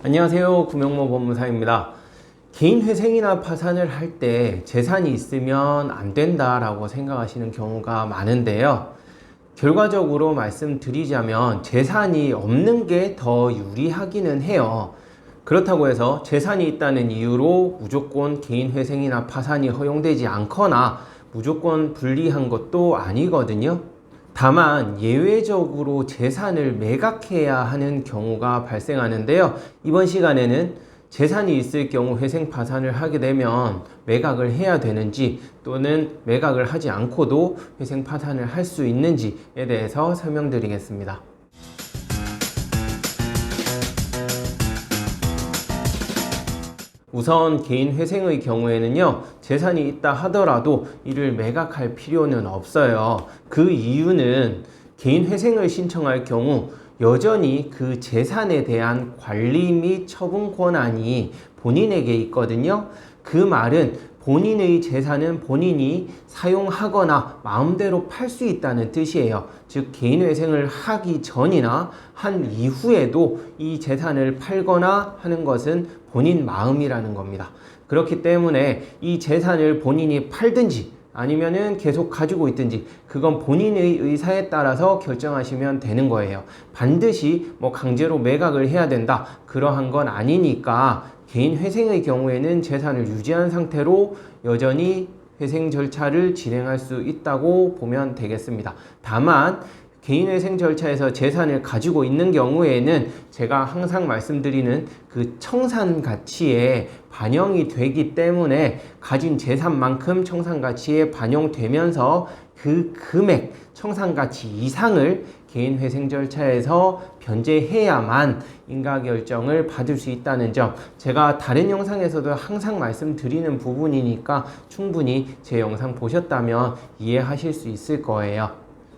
안녕하세요. 구명모 법무사입니다. 개인 회생이나 파산을 할 때 재산이 있으면 안 된다라고 생각하시는 경우가 많은데요. 결과적으로 말씀드리자면 재산이 없는 게 더 유리하기는 해요. 그렇다고 해서 재산이 있다는 이유로 무조건 개인 회생이나 파산이 허용되지 않거나 무조건 불리한 것도 아니거든요. 다만 예외적으로 재산을 매각해야 하는 경우가 발생하는데요. 이번 시간에는 재산이 있을 경우 회생 파산을 하게 되면 매각을 해야 되는지 또는 매각을 하지 않고도 회생 파산을 할 수 있는지에 대해서 설명드리겠습니다. 우선 개인 회생의 경우에는요, 재산이 있다 하더라도 이를 매각할 필요는 없어요. 그 이유는 개인 회생을 신청할 경우 여전히 그 재산에 대한 관리 및 처분 권한이 본인에게 있거든요. 그 말은 본인의 재산은 본인이 사용하거나 마음대로 팔 수 있다는 뜻이에요. 즉, 개인회생을 하기 전이나 한 이후에도 이 재산을 팔거나 하는 것은 본인 마음이라는 겁니다. 그렇기 때문에 이 재산을 본인이 팔든지 아니면은 계속 가지고 있든지 그건 본인의 의사에 따라서 결정하시면 되는 거예요. 반드시 뭐 강제로 매각을 해야 된다 그러한 건 아니니까 개인 회생의 경우에는 재산을 유지한 상태로 여전히 회생 절차를 진행할 수 있다고 보면 되겠습니다. 다만 개인회생 절차에서 재산을 가지고 있는 경우에는 제가 항상 말씀드리는 그 청산 가치에 반영이 되기 때문에 가진 재산만큼 청산 가치에 반영되면서 그 금액 청산 가치 이상을 개인 회생 절차에서 변제해야만 인가 결정을 받을 수 있다는 점 제가 다른 영상에서도 항상 말씀드리는 부분이니까 충분히 제 영상 보셨다면 이해하실 수 있을 거예요.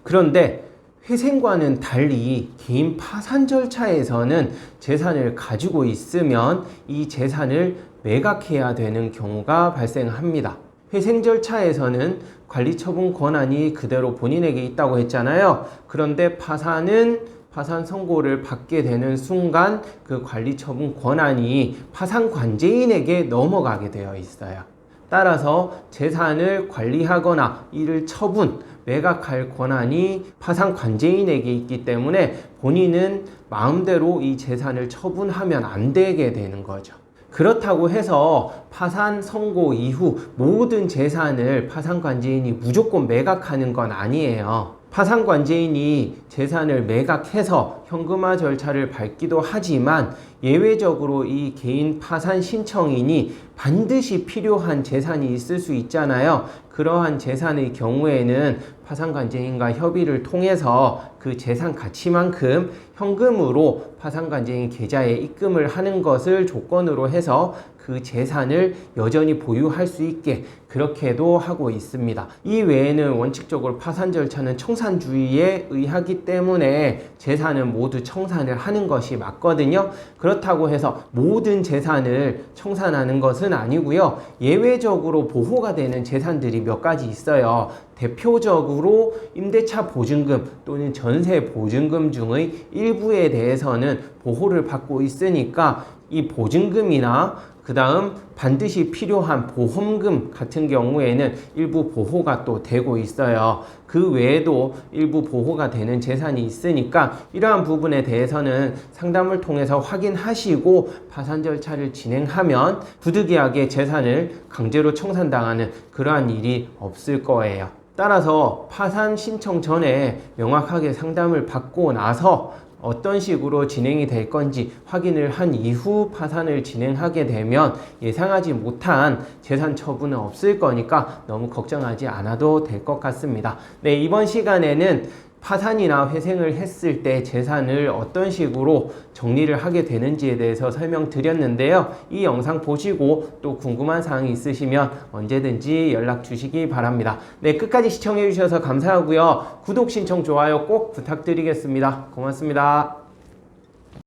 그런데 회생과는 달리 개인 파산 절차에서는 재산을 가지고 있으면 이 재산을 매각해야 되는 경우가 발생합니다. 회생 절차에서는 관리 처분 권한이 그대로 본인에게 있다고 했잖아요. 그런데 파산은 파산 선고를 받게 되는 순간 그 관리 처분 권한이 파산 관제인에게 넘어가게 되어 있어요. 따라서 재산을 관리하거나 이를 처분, 매각할 권한이 파산 관제인에게 있기 때문에 본인은 마음대로 이 재산을 처분하면 안 되게 되는 거죠. 그렇다고 해서 파산 선고 이후 모든 재산을 파산 관제인이 무조건 매각하는 건 아니에요. 파산 관제인이 재산을 매각해서 현금화 절차를 밟기도 하지만 예외적으로 이 개인 파산 신청인이 반드시 필요한 재산이 있을 수 있잖아요. 그러한 재산의 경우에는 파산관제인과 협의를 통해서 그 재산 가치만큼 현금으로 파산관제인 계좌에 입금을 하는 것을 조건으로 해서 그 재산을 여전히 보유할 수 있게 그렇게도 하고 있습니다. 이 외에는 원칙적으로 파산 절차는 청산주의에 의하기 때문에 재산은 모두 청산을 하는 것이 맞거든요. 그렇다고 해서 모든 재산을 청산하는 것은 아니고요. 예외적으로 보호가 되는 재산들이 몇 가지 있어요. 대표적으로 임대차 보증금 또는 전세 보증금 중의 일부에 대해서는 보호를 받고 있으니까 이 보증금이나 그 다음 반드시 필요한 보험금 같은 경우에는 일부 보호가 또 되고 있어요. 그 외에도 일부 보호가 되는 재산이 있으니까 이러한 부분에 대해서는 상담을 통해서 확인하시고 파산 절차를 진행하면 부득이하게 재산을 강제로 청산당하는 그러한 일이 없을 거예요. 따라서 파산 신청 전에 명확하게 상담을 받고 나서 어떤 식으로 진행이 될 건지 확인을 한 이후 파산을 진행하게 되면 예상하지 못한 재산 처분은 없을 거니까 너무 걱정하지 않아도 될 것 같습니다. 네, 이번 시간에는 파산이나 회생을 했을 때 재산을 어떤 식으로 정리를 하게 되는지에 대해서 설명드렸는데요. 이 영상 보시고 또 궁금한 사항이 있으시면 언제든지 연락 주시기 바랍니다. 네, 끝까지 시청해 주셔서 감사하고요. 구독, 신청, 좋아요 꼭 부탁드리겠습니다. 고맙습니다.